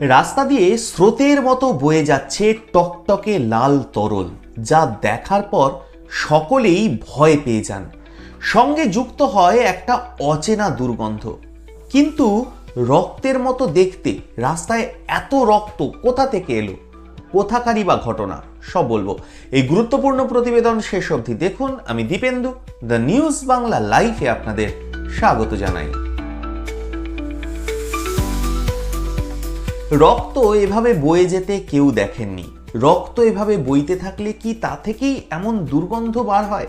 রাস্তা দিয়ে স্রোতের মতো বয়ে যাচ্ছে টকটকে লাল তরল, যা দেখার পর সকলেই ভয় পেয়ে যান। সঙ্গে যুক্ত হয় একটা অচেনা দুর্গন্ধ। কিন্তু রক্তের মতো দেখতে রাস্তায় এত রক্ত কোথা থেকে এলো? কোথাকারই বা ঘটনা, সব বলব। এই গুরুত্বপূর্ণ প্রতিবেদন শেষ অবধি দেখুন। আমি দীপেন্দু, দ্য নিউজ বাংলা লাইফে আপনাদের স্বাগত জানাই। রক্ত এভাবে বয়ে যেতে কেউ দেখেননি। রক্ত এভাবে বইতে থাকলে কি তা থেকেই এমন দুর্গন্ধ বার হয়?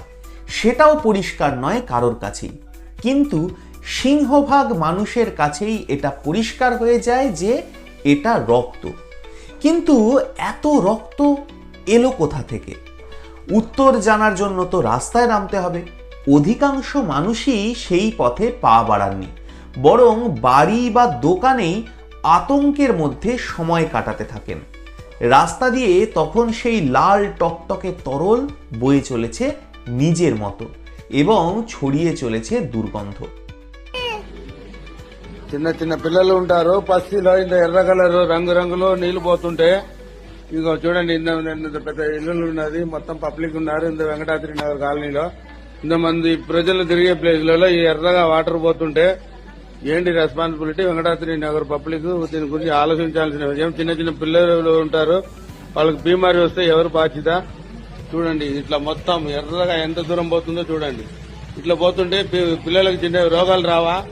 সেটাও পরিষ্কার নয় কারোর কাছেই। কিন্তু সিংহভাগ মানুষের কাছেই এটা পরিষ্কার হয়ে যায় যে এটা রক্ত। কিন্তু এত রক্ত এলো কোথা থেকে? উত্তর জানার জন্য তো রাস্তায় নামতে হবে। অধিকাংশ মানুষই সেই পথে পা বাড়াননি। বরং বাড়ি বা দোকানেই আতঙ্কের মধ্যে সময় কাটাতে থাকেন রাস্তা দিয়ে তখন সেই লাল টকটকে তরল বয়ে চলেছে নিজের মতো এবং ছড়িয়ে চলেছে দুর্গন্ধ చిన్న చిన్న పిల్లలు ఉంటారు పస్తీలో ఇంత ఎర్ర కలర్ రంగు రంగులో నీళ్లు పోతుంటే ఇదిగో చూడండి ఇంత ఇంత పెద్ద ఇల్లు ఉన్నది మొత్తం పబ్లిక్ ఉన్నారు ఇంత వెంకటాద్రి నగర్ కాలనీలో ఇంతమంది ప్రజలు తిరిగే ప్లేస్లలో ఈ ఎర్రగా వాటర్ పోతుంటే ఏంటి రెస్పాన్సిబిలిటీ వెంకటాద్రి నగర్ పబ్లిక్ దీని గురించి ఆలోచించాల్సిన విషయం. చిన్న చిన్న పిల్లలు ఉంటారు. వాళ్ళకి బీమారి వస్తే ఎవరు బాధ్యత? చూడండి ఇట్లా మొత్తం ఎర్రగా ఎంత దూరం పోతుందో చూడండి. ఇట్లా పోతుంటే పిల్లలకు చిన్న రోగాలు రావా?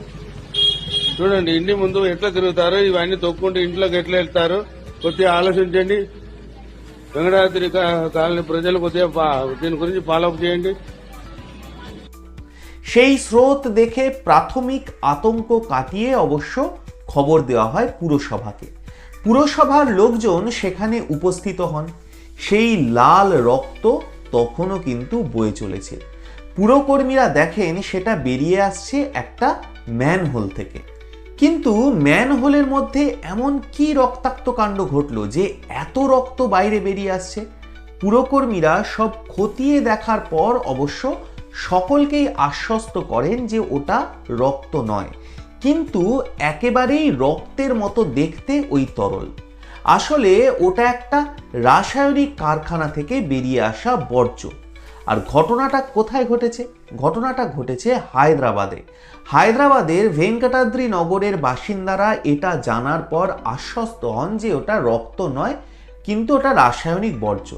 చూడండి ఇంటి ముందు ఎట్లా తిరుగుతారు? ఇవన్నీ తొక్కుంటూ ఇంట్లోకి ఎట్లా వెళ్తారు? కొద్దిగా ఆలోచించండి. వెంకటాద్రి కా- కాలనీ ప్రజలు కొద్దిగా దీని గురించి ఫాలోఅప్ చేయండి. সেই স্রোত দেখে প্রাথমিক আতঙ্ক কাটিয়ে অবশ্য খবর দেওয়া হয় পুরসভাকে। পুরসভার লোকজন সেখানে উপস্থিত হন। সেই লাল রক্ত তখনও কিন্তু বয়ে চলেছে। পুরকর্মীরা দেখেন সেটা বেরিয়ে আসছে একটা ম্যানহোল থেকে। কিন্তু ম্যানহোলের মধ্যে এমন কি রক্তাক্ত কাণ্ড ঘটলো যে এত রক্ত বাইরে বেরিয়ে আসছে? পুরকর্মীরা সব খতিয়ে দেখার পর অবশ্য সকলকেই আশ্বস্ত করেন যে ওটা রক্ত নয়। কিন্তু একেবারেই রক্তের মতো দেখতে ওই তরল। আসলে ওটা একটা রাসায়নিক কারখানা থেকে বেরিয়ে আসা বর্জ্য। আর ঘটনাটা কোথায় ঘটেছে? ঘটনাটা ঘটেছে হায়দ্রাবাদে। হায়দ্রাবাদের ভেঙ্কটাদ্রি নগরের বাসিন্দারা এটা জানার পর আশ্বস্ত হন যে ওটা রক্ত নয়, কিন্তু ওটা রাসায়নিক বর্জ্য।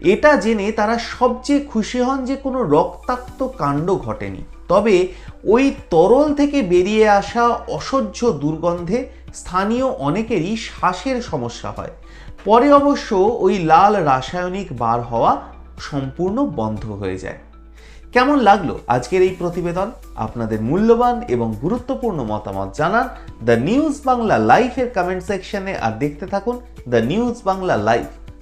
এটা জেনে তারা সবচেয়ে খুশি হন যে কোনো রক্তাক্ত কাণ্ড ঘটেনি। তবে ওই তরল থেকে বেরিয়ে আসা অসহ্য দুর্গন্ধে স্থানীয় অনেকেরই শ্বাসের সমস্যা হয়। পরে অবশ্য ওই লাল রাসায়নিক বার হওয়া সম্পূর্ণ বন্ধ হয়ে যায়। কেমন লাগল আজকের এই প্রতিবেদন? আপনাদের মূল্যবান এবং গুরুত্বপূর্ণ মতামত জানান দ্য নিউজ বাংলা লাইফের কমেন্ট সেকশনে আর দেখতে থাকুন দ্য নিউজ বাংলা লাইফ।